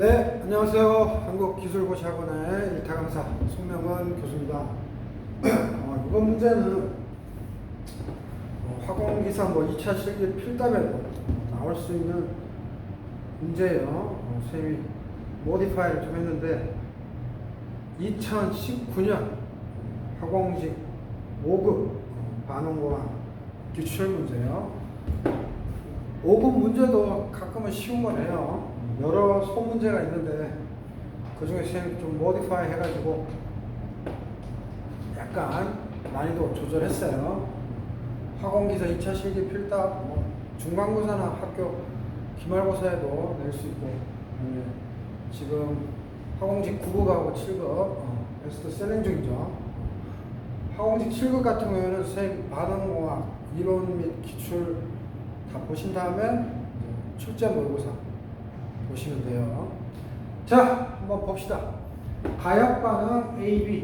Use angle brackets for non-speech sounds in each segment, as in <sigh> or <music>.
네, 안녕하세요. 한국기술고시학원의 일타 강사 송명원 교수입니다. <clears throat> 어, 이번 문제는 어, 화공기사 뭐 2차 실기 필답에도 나올 수 있는 문제예요. 어, 선생님이 모디파이를 좀 했는데 2019년 화공직 5급 반응공학 기출 문제예요. 5급 문제도 가끔은 쉬운 거네요. 여러 소문제가 있는데 그 중에 좀 모디파이 해가지고 약간 난이도 조절했어요. 화공기사 2차 실기 필답, 뭐 중간고사나 학교 기말고사에도 낼 수 있고 네. 지금 화공직 9급하고 7급 어, 에스도 셀링 중이죠. 화공직 7급 같은 경우에는 선생님 반응공학 이론 및 기출 다 보신 다음에 출제 모의고사 보시면 돼요. 자, 한번 봅시다. 가역 반응 A,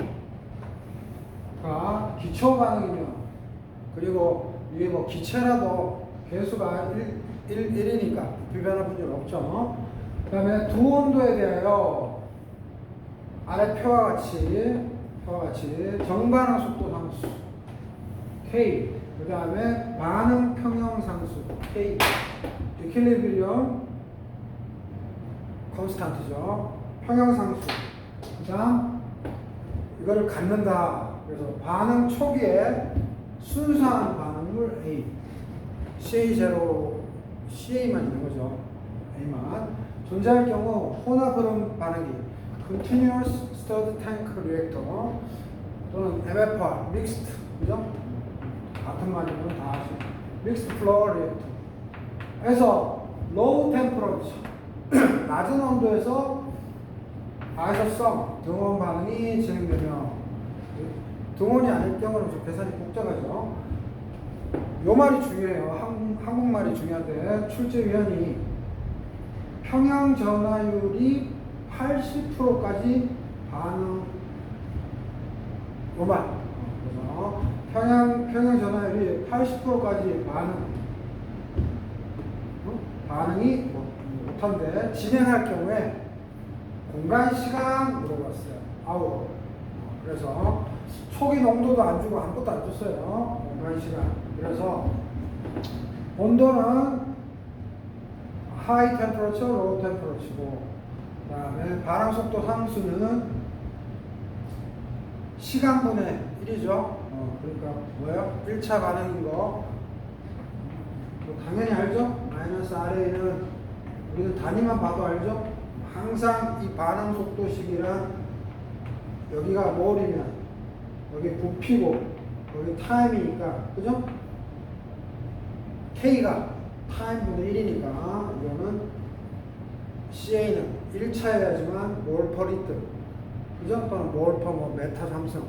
B가 기초 반응이면 그리고 이게 뭐 기체라도 개수가 1, 1, 1이니까 비변화 분열 없죠. 그 다음에 두 온도에 대하여 아래 표와 같이 표와 같이 정반응 속도 상수 K 그 다음에 반응 평형 상수 K 이퀄리브리엄 컨스탄트죠. 평형 상수. 그 다음 이거를 갖는다. 그래서 반응 초기에 순수한 반응물 A. CA0 CA만 있는 거죠. A만. 존재할 경우 혼합 흐름 반응이 Continuous Stirred Tank Reactor 또는 MFR Mixed. 그죠? 같은 말이면 다 아시죠. 믹스 플로어 리액터. 그래서 low temperature <clears throat> 낮은 온도에서 아이소성 등원 반응이 진행되며 등원이 아닐 경우는 좀 계산이 복잡하죠. 요 말이 중요해요. 한, 한국말이 중요한데 출제위원이 평형 전화율이 80%까지 반응 요 말. 그래서 평양 평양 전화율이 80%까지 반응 어? 반응이 못- 못한데 진행할 경우에 공간 시간 물어봤어요. 아우 어, 그래서 초기 농도도 안 주고 아무것도 안 줬어요. 공간 시간. 그래서 온도는 하이 템퍼러처, 로우 템퍼러처고 그다음에 반응 속도 상수는 시간분의 1이죠. 어, 그러니까 뭐예요? 1차 반응인 거. 뭐 당연히 알죠? 마이너스 RA는 우리는 단위만 봐도 알죠? 항상 이 반응 속도식이란 여기가 몰이면 여기 부피고 여기 타임이니까 그죠? K가 타임분의 1이니까 이거는 CA는 1차여야지만 몰 퍼 리터 그죠? 또는 몰 퍼뭐 메타 삼성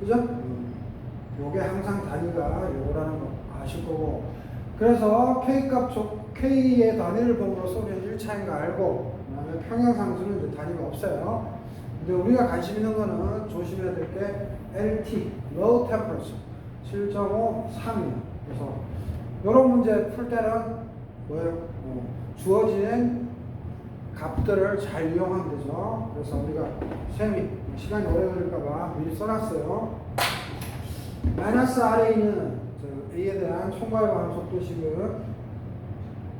그죠? 음, 요게 항상 단위가 요거라는 거 아실 거고 그래서 K값 조, K의 단위를 보므로써 우리는 1차인 거 알고 그다음에 평형상수는 이제 단위가 없어요 근데 우리가 관심 있는 거는 조심해야 될 게 LT Low Temperature 7.5 3이에요 그래서 요런 문제 풀 때는 뭐예요? 어, 주어진 값들을 잘 이용하면 되죠. 그래서 우리가 셈이 시간이 오래 걸릴까봐 미리 써놨어요. 마이너스 RA는 A에 대한 총괄 반응 속도 식은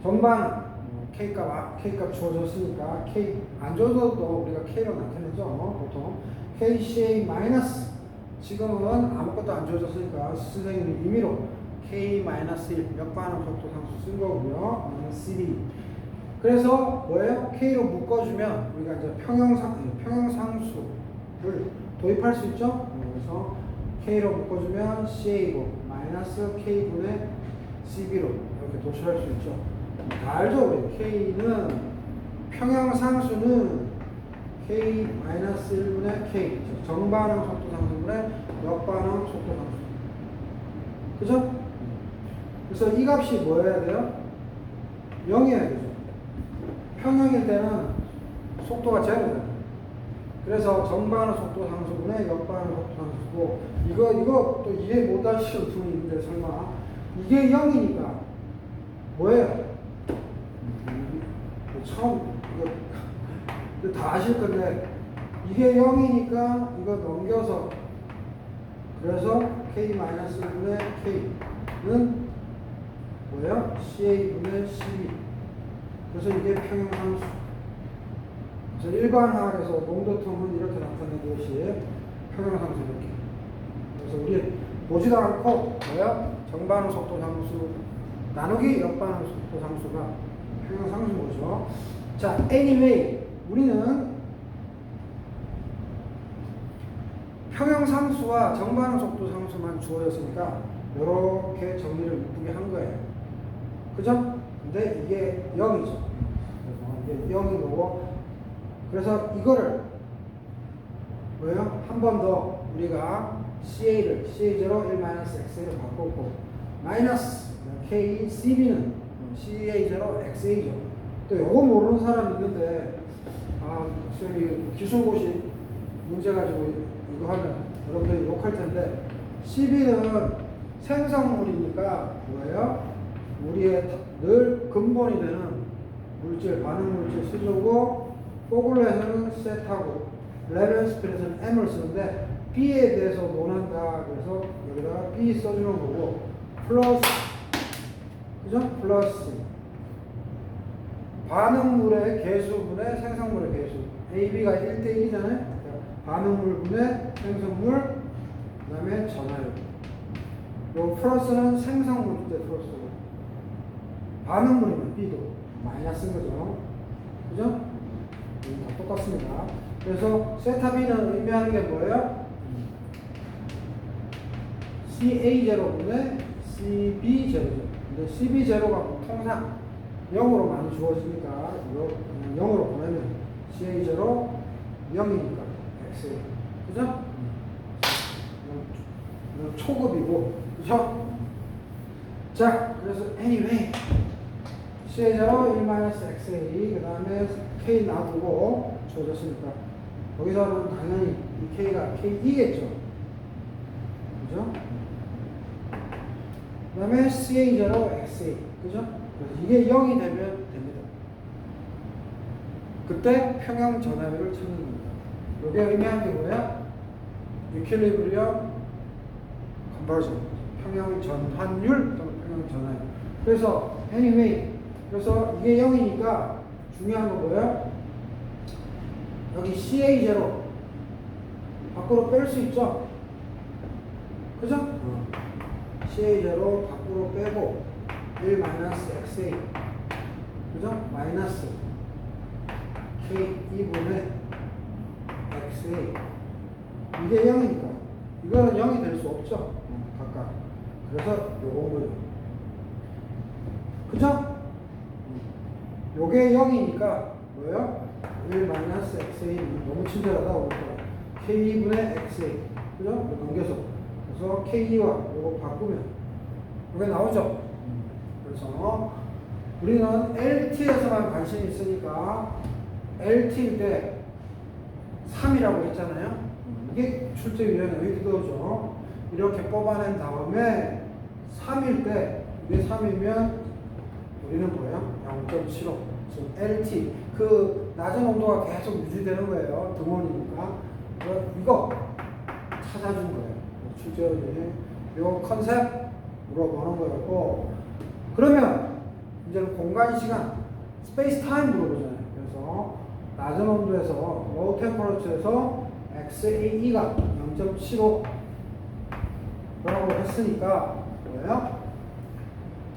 전반 어, K값, 아, K값 주어졌으니까 K 안 줘도 우리가 K로 나타내죠. 보통 KCA 마이너스 지금은 아무것도 안 주어졌으니까 선생님이 임의로 K 마이너스 1 역반응 속도 상수 쓴 거고요. CD 그래서 뭐예요? K로 묶어주면 우리가 이제 평형상 평형상수를 도입할 수 있죠. 그래서 K로 묶어주면 CA고 마이너스 K분의 CB로 이렇게 도출할 수 있죠. 다 알죠, K는 평형상수는 K 마이너스 1분의 K 즉 정반응 속도 상수분의 역반응 속도 상수. 그죠? 그래서 이 값이 뭐여야 돼요? 0이어야 되죠. 평형일 때는 속도가 제로잖아요. 그래서 정반응 속도 상수분의 역반응 속도 상수고 이거 이거 또 이해 못하시는 분이 있는데 설마 이게 0이니까 뭐예요? 처음 이거 다 아실 건데 이게 0이니까 이거 넘겨서 그래서 k-1분의 k는 뭐야? CA분의 CB 그래서 이게 그래서 일반화해서 농도통은 이렇게 나타내는 것이 평형함수 이렇게 그래서 우리 보지도 않고 뭐야? 정반응 속도 함수 나누기 역반응 속도 함수가 평형함수 뭐죠? 자, anyway 우리는 평형상수와 정반응 속도 상수만 주어졌으니까 이렇게 정리를 이쁘게 한 거예요. 그죠? 근데 이게 0이죠. 그래서 이게 0인 거고 그래서 이거를 뭐예요? 한 번 더 우리가 CA를 CA0 1-XA를 바꿨고 마이너스 K CB는 CA0 XA죠. 또 요거 모르는 사람 있는데 아, 선생님 기술고시 문제 가지고 이거 하면 여러분들이 욕할 텐데 12는 생성물이니까 뭐예요? 우리의 늘 근본이 되는 물질, 반응 물질 수조고 포글레에서는 셋하고 레벨스필에서는 M을 쓰는데 B에 대해서 논한다. 그래서 여기다가 B 써주는 거고 플러스 그죠? 플러스 반응물의 개수분의 생성물의 개수. AB가 1대1이잖아요. 반응물분의 생성물 그 다음에 전하율 요 플러스는 생성물인데 플러스 반응물이면 B도 마이너스인 거죠. 그죠? 음, 다 똑같습니다 그래서 세타 B는 의미하는 게 뭐예요? CA0분의 CB0죠 근데 CB0가 통상 0으로 많이 주어지니까 이거 그냥 0으로 보내면 CA0 0이니까 X 그죠? 이건 초급이고 그죠? 자 그래서 anyway CA0 1-XA 그 다음에 K 놔두고 주어졌으니까. 거기서는 당연히 이 K가 K2겠죠. 그죠? 그 다음에 CA0 XA 그죠? 그래서 이게 0이 되면 됩니다. 그때 평형 전압을 찾는 겁니다. 이게 의미하는 게 뭐야? 유킬리브리엄 컨버전 평형 전환율 또는 평형 전환율. 그래서 anyway 그래서 이게 0이니까 중요한 건 뭐예요? 여기 CA0 밖으로 뺄 수 있죠? 그죠? CA0 밖으로 빼고 1-XA 그죠? 마이너스 K2분의 XA 이게 0이니까 이거는 0이 될 수 없죠? 각각 그래서 요건 거죠 그죠? 요게 0이니까 뭐예요? 1-XA 너무 친절하다 오늘 K2분의 XA 그죠? 넘겨서 그래서 K2와 요거 바꾸면 이게 나오죠? 그래서 우리는 LT에서만 관심이 있으니까 LT일 때 3이라고 했잖아요. 이게 출제 유형의 의도죠. 이렇게 뽑아낸 다음에 3일 때 이게 3이면 우리는 뭐예요? 0.75. 지금 LT 그 낮은 온도가 계속 유지되는 거예요. 등원이니까. 이거 찾아준 거예요. 출제 유형. 요 컨셉 물어보는 거였고 그러면 이제는 공간 시간 스페이스 타임 물어보잖아요. 그래서 낮은 온도에서 low temperature에서 XAE가 0.75 라고 했으니까 뭐예요?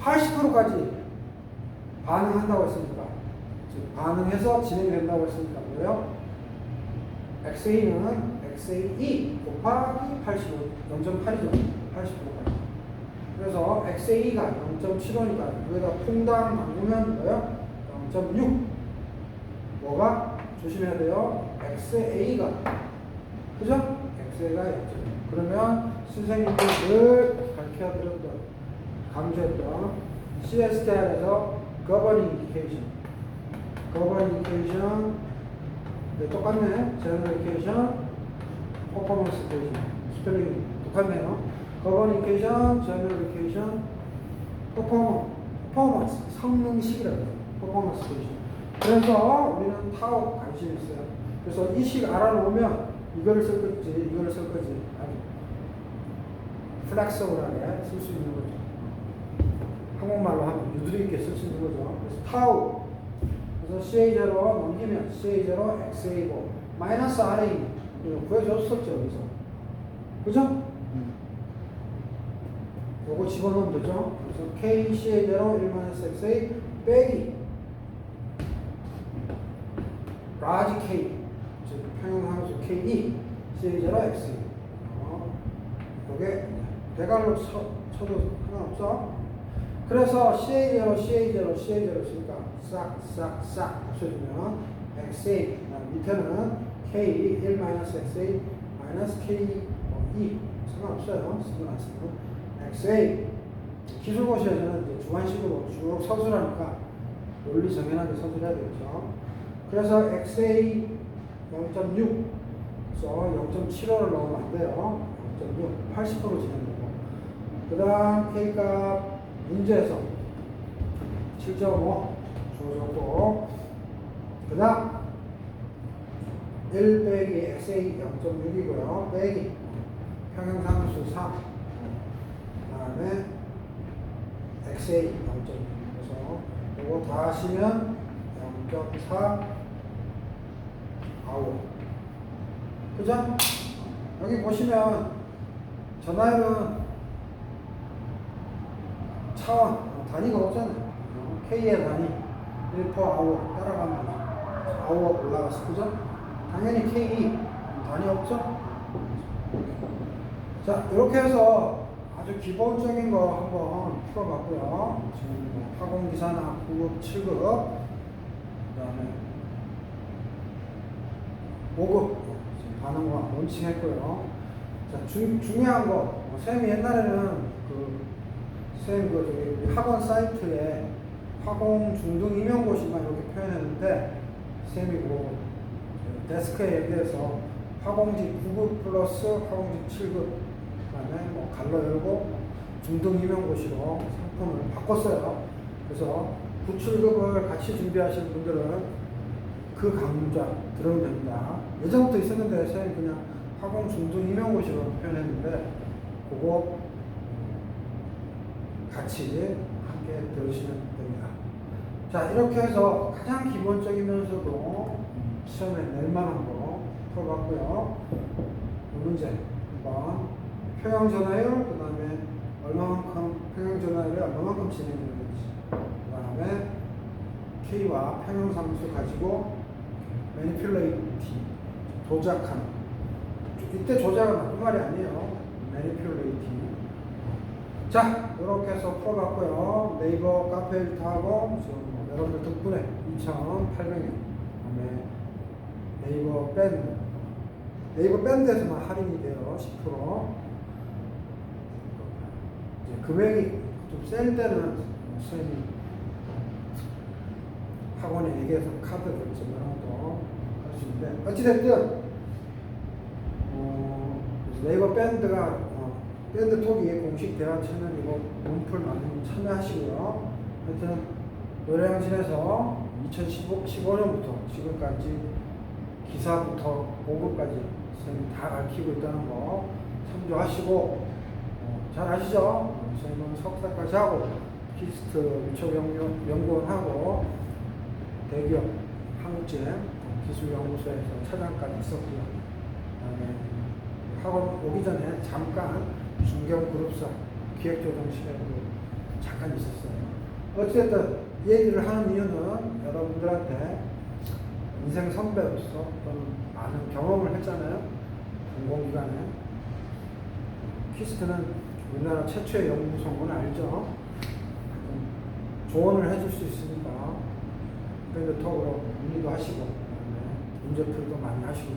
80%까지 반응한다고 했으니까 즉 반응해서 진행된다고 했으니까 뭐예요? XA는 XAE 곱하기 85 0.8이죠 80%까지 그래서 XA가 0.75니까 여기다 퐁당 바꾸면 뭐예요? 0.6 뭐가 조심해야 돼요? XA가 그죠? XA가 0.6 그러면 선생님들 늘 가르쳐드렸던 강조했던 CSTR에서 Governing Indication Governing Indication 네, 똑같네 General Indication Performance Indication 스펠링 똑같네요 Governing Indication General Indication Performance Performance 성능식이라고 Performance Indication 그래서 우리는 타워 관심이 있어요. 그래서 이 식 알아놓으면 이거를 쓸 거지, 이거를 쓸 거지. 아주 플렉서블하게 쓸 수 있는 거죠. 한국말로 하면 유두리 있게 쓸 수 있는 거죠. 그래서 타우. 그래서 CA0 넘기면 CA0 XA5 마이너스 RA 구해줬었죠, 여기서. 그죠? 요거 집어넣으면 되죠. 그래서 K CA0 1 마이너스 XA 빼기 라지 K 즉 평형함수 K2 CA0 XA 어, 요게 대괄호 쳐, 쳐도 상관없어. 그래서 CA0, CA0, CA0 쓰니까 싹, 싹, 싹 합쳐주면 XA, 밑에는 K 1-XA 마이너스 K 2 상관없어요. 안 쓰든. XA 기술고시에서는 이제 주관식으로 쭉 서술하니까 논리 정연하게 서술해야 되겠죠. 그래서 XA 0.6 그래서 0.75를 넣으면 안 돼요. 0.6 80% 진행되고 그 다음 K값 문제에서 7.5 주어졌고 그 다음 1 빼기 XA 0.6이고요. 빼기 평행상수 3 그 다음에 XA 0.6 그래서 이거 다 하시면 0.4 아홉. 그죠? 여기 보시면 전화율은 차원 어, 단위가 없잖아요. 어, K의 단위 1퍼 아워 따라가면. 아워 올라갔어, 그죠? 당연히 K 단위 없죠? 자, 이렇게 해서 아주 기본적인 거 한번 풀어봤고요. 지금 뭐 학원기사나 9급, 7급, 그 다음에 5급 지금 반응과 론칭했고요. 자, 중, 중요한 거, 뭐 쌤이 옛날에는 그 쌤, 그, 저기, 학원 사이트에 화공 중등 임용고시만 이렇게 표현했는데, 쌤이 뭐, 데스크에 얘기해서 화공지 9급 플러스 화공지 7급, 그 다음에 뭐, 갈로 열고 중등 임용고시로 상품을 바꿨어요. 그래서 9, 7급을 같이 준비하시는 분들은 그 강좌 들으면 됩니다. 예전부터 있었는데, 쌤이 그냥 화공 중등 임용고시로 표현했는데, 그거 같이 함께 들으시면 됩니다. 자, 이렇게 해서 가장 기본적이면서도 시험에 낼 만한 거 풀어봤고요. 이 문제 한번 평형 전화율, 그 다음에 얼마만큼 평형 전화율이 얼마만큼 진행되는지, 그 다음에 K와 평형 상수 가지고 매니플레이티 조작하는 이때 조작은 나쁜 말이 아니에요. 매니플레이티 자, 이렇게 해서 풀어봤고요. 네이버 카페 일타하고 여러분들 덕분에 2,800원. 그다음에 네이버 밴드. 네이버 밴드에서만 할인이 돼요. 10%. 이제 금액이 좀 셀 때는 선생님이 학원에 얘기해서 카드 결제만 할수 있는데 어찌됐든 어, 네이버 밴드가 어, 밴드 톡이 공식 대화 채널이고 문풀 많이 참여하시고요. 하여튼 노래양신에서 2015년부터 지금까지 기사부터 보급까지 선생님이 다 가르치고 있다는 거 참조하시고 어, 잘 아시죠? 어, 선생님은 석사까지 하고 키스트 유초연구원하고 대기업 한국제 기술연구소에서 차장까지 있었고요. 그다음에 학원 오기 전에 잠깐 중견 그룹사 기획조정실에도 잠깐 있었어요. 어쨌든 이 얘기를 하는 이유는 여러분들한테 인생 선배로서 또는 많은 경험을 했잖아요. 공공기관에. 키스트는 우리나라 최초의 건 알죠? 조언을 해줄 수 있으니까 밴드 톡으로 문의도 하시고 그다음에 문제풀이도 많이 하시고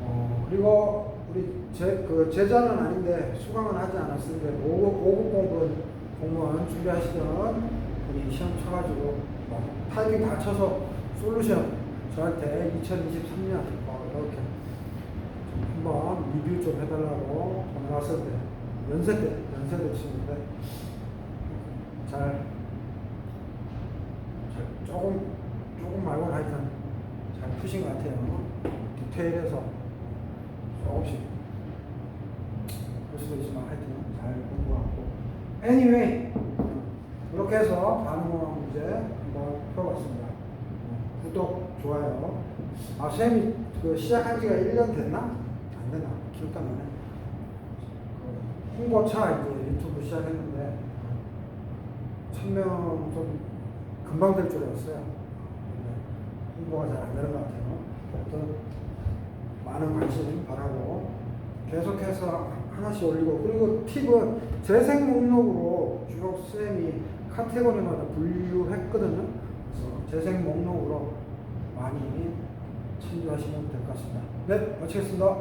어, 그리고 우리 제, 그 제자는 아닌데 수강은 하지 않았는데 5급, 5급 공부는 공무원 준비하시던 분이 시험 쳐가지고 뭐 타이밍 다 쳐서 솔루션 저한테 2023년 어, 이렇게 좀 한번 리뷰 좀 해달라고 전화 왔었는데 연세 때 연세 때 치는데 잘, 잘 조금 조금 말고 하여튼 잘 푸신 것 같아요. 디테일해서 조금씩 볼 있지만 하여튼 잘 같고. Anyway 이렇게 해서 반응어 문제 한번 풀어봤습니다. 어, 구독 좋아요. 아 쌤이 그 시작한 지가 1년 됐나? 안 됐나? 기억도 안 나네. 그 홍보차 이제 유튜브 시작했는데 천명 좀 금방 될 줄 알았어요. 홍보가 잘 안 되는 것 같아요. 많은 관심 바라고 계속해서 하나씩 올리고 그리고 팁은 재생 목록으로 주로 쌤이 카테고리마다 분류했거든요. 그래서 재생 목록으로 많이 참조하시면 될 것 같습니다. 네, 마치겠습니다.